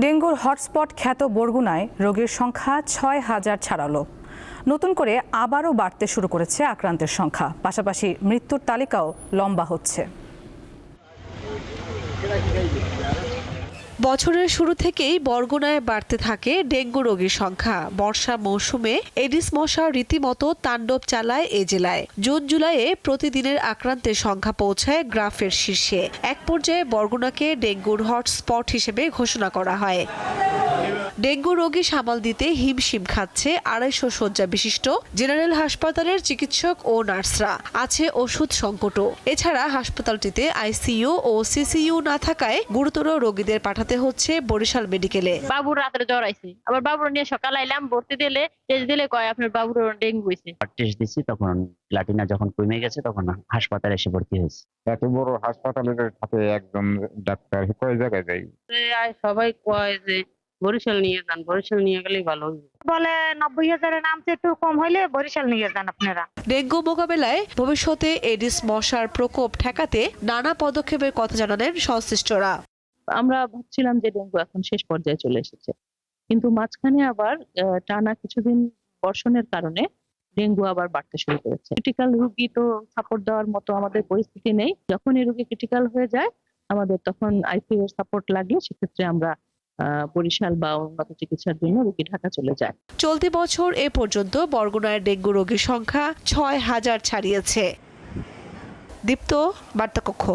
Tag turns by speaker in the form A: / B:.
A: ডেঙ্গুর হটস্পট খ্যাত বরগুনায় রোগীর সংখ্যা ছয় হাজার ছাড়ালো। নতুন করে আবারও বাড়তে শুরু করেছে আক্রান্তের সংখ্যা। পাশাপাশি মৃত্যুর তালিকাও লম্বা হচ্ছে।
B: বছরের শুরু থেকেই বরগুনায় বাড়তে থাকে ডেঙ্গু রোগীর সংখ্যা। বর্ষা মৌসুমে এডিস মশা রীতিমতো তাণ্ডব চালায় এ জেলায়। জুন জুলাইয়ে প্রতিদিনের আক্রান্তের সংখ্যা পৌঁছায় গ্রাফের শীর্ষে। এক পর্যায়ে বরগুনাকে ডেঙ্গুর হটস্পট হিসেবে ঘোষণা করা হয়। ডেঙ্গু রোগী সামাল দিতে হিমশিম খাচ্ছে আড়াইশো শয্যা বিশিষ্ট জেনারেল হাসপাতালের চিকিৎসক ও নার্সরা। আছে ওষুধ সংকটও। এছাড়া হাসপাতালটিতে আইসিইউ ও সিসিইউ না থাকায় গুরুতর রোগীদের পাঠাতে হচ্ছে বরিশাল মেডিকেলে।
C: বাবুর রাত্রে জ্বর আইছে। আবার বাবুর নিয়ে সকাল আইলাম ভর্তি দিলে টেস্ট দিলে কয় আপনার বাবুর ডেঙ্গু হয়েছে
D: টেস্ট দিচ্ছি তখন প্লাটিনা যখন কমে গেছে তখন হাসপাতালে এসে ভর্তি হয়েছে।
E: এত বড় হাসপাতালের সাথে একজন ডাক্তার কয় জায়গায় যাই?
C: সবাই কয় যে বরিশাল নিয়ে যান বরিশাল নিয়ে গেলেই ভালো
F: বলে নব্বই হাজারের নামছে একটু কম হইলে বরিশাল নিয়ে যান আপনারা।
B: ডেঙ্গু মোকাবেলায় ভবিষ্যতে এডিস মশার প্রকোপ ঠেকাতে নানা পদক্ষেপের কথা জানালেন সংশ্লিষ্টরা।
G: আমরা ভাবছিলাম যে ডেঙ্গু এখন শেষ পর্যায়ে চলে এসেছে। কিন্তু মাঝখানে আবার টানা কিছুদিন বর্ষণের কারণে ডেঙ্গু আবার বাড়তে শুরু করেছে। ক্রিটিক্যাল রোগী তো সাপোর্ট দেওয়ার মতো আমাদের পরিস্থিতি নেই। যখন এই রোগী ক্রিটিক্যাল হয়ে যায় আমাদের তখন আইসিইউ এর সাপোর্ট লাগে সেক্ষেত্রে আমরা বরিশাল বা উন্নত চিকিৎসার জন্য রোগী ঢাকা চলে যায়।
B: চলতি বছর এ পর্যন্ত বরগুনায় ডেঙ্গু রোগীর সংখ্যা ছয় হাজার ছাড়িয়েছে। দীপ্ত, বার্তাকক্ষ।